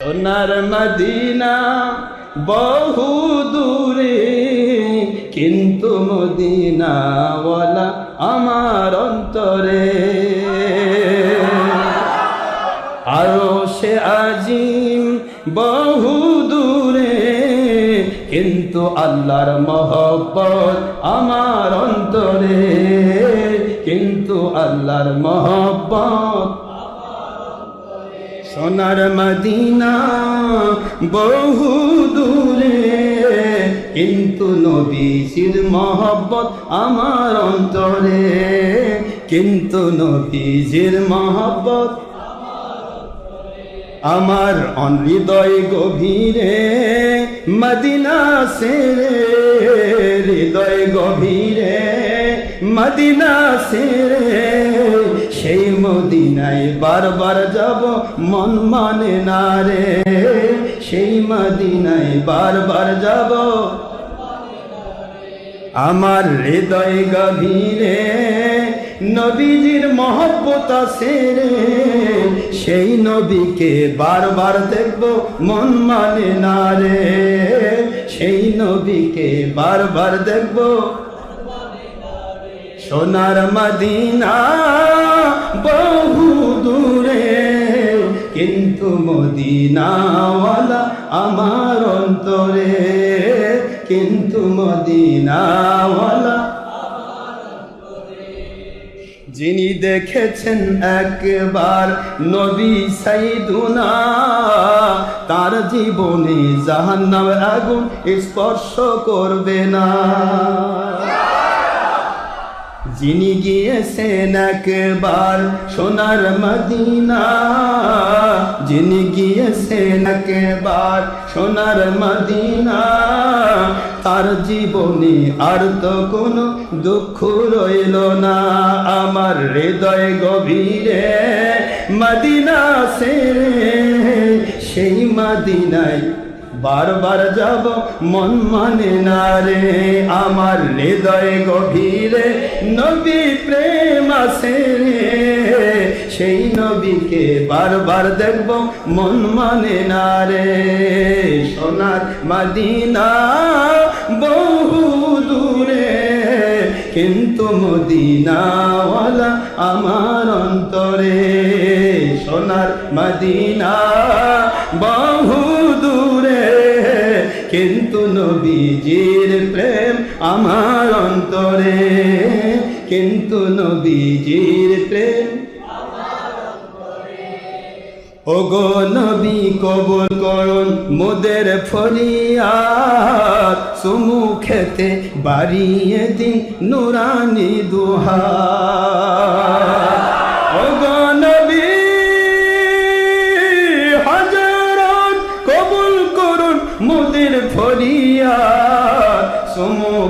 সোনার মদিনা বহু দূরে, কিন্তু মদিনাওয়ালা আমার অন্তরে। আরও সে আজিম বহু দূরে, কিন্তু আল্লাহর মহব্বত আমার অন্তরে। কিন্তু আল্লাহর মহব্বত সোনার মদিনা বহু দূরে, কিন্তু নবীজির মহব্বত আমার অন্তরে। কিন্তু নবীজির মহব্বত আমার হৃদয় গভীরে, মদিনা সেরে, হৃদয় গভীরে, মদিনা সেরে। সেই মদিনায় বারবার যাব, মন মানে না রে। সেই মদিনায় বারবার যাব। আমার হৃদয় গভীরে নবীজির মহব্বত আছে রে। সেই নবীকে বারবার দেখব, মন মানে না রে। সেই নবীকে বারবার দেখব। সোনার মদিনা বহু দূরে, কিন্তু মদিনাওয়ালা আমার অন্তরে। কিন্তু মদিনাওয়ালা যিনি দেখেছেন একবার নবী সাইদুনা, তার জীবনে জাহান্নাম আগুন স্পর্শ করবে না। যিনি গিয়েছেন একবার সোনার মদিনা, যিনি গিয়েছেন একবার সোনার মদিনা, তার জীবনে আর তো কোনো দুঃখ রইল না। আমার হৃদয় গভীরে মদিনা সেরে সেই মদিনায় বারবার যাব, মন মানে না রে। আমার হৃদয় গভীরে নবী প্রেম আছে রে। সেই নবীকে বারবার দেখব, মন মানে না রে। সোনার মদিনা বহু দূরে, কিন্তু মদিনাওয়ালা আমার অন্তরে। সোনার মদিনা বহু কিন্তু নবীজির প্রেম আমার অন্তরে। কিন্তু নবীজির প্রেম ওগো নবী কবুল করুন মোদের ফরিয়াদ। সুমুখেতে বাড়িয়ে দিন নুরানি দুহা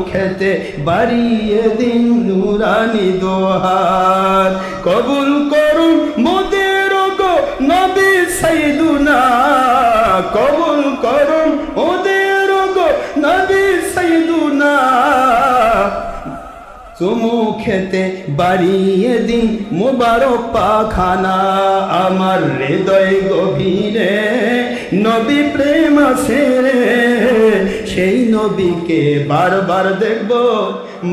সুমুখেতে বাড়িয়ে দিন নুরানি দোহার। কবুল করুন মোদের গো নবী সাইদুনা। কবুল করুন ওদের গো নবী সাইদুনা। চুমু খেতে বাড়িয়ে দিন মুবারক পাখানা আমার হৃদয় গভীরে নবী প্রেম আছে রে। সেই নবীকে বারবার দেখব,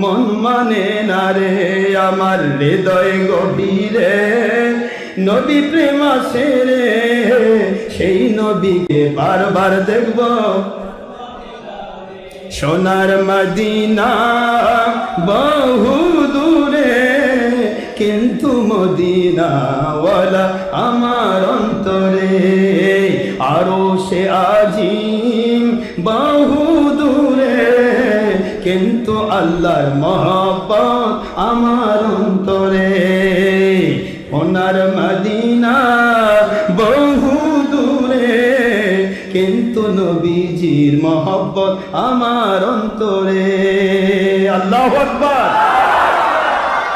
মন মানে না রে আমার হৃদয় গভীরে। নবী প্রেম আছে রে, সেই নবীকে বারবার দেখব। সোনার মদিনা বহু দূরে, কিন্তু মদিনাওয়ালা আমার অন্তরে। আরও সে আজিম আল্লাহর মহব্বত আমার অন্তরে। ওনার মদিনা বহু দূরে, কিন্তু নবীজির মহব্বত আমার অন্তরে। আল্লাহ আকবার।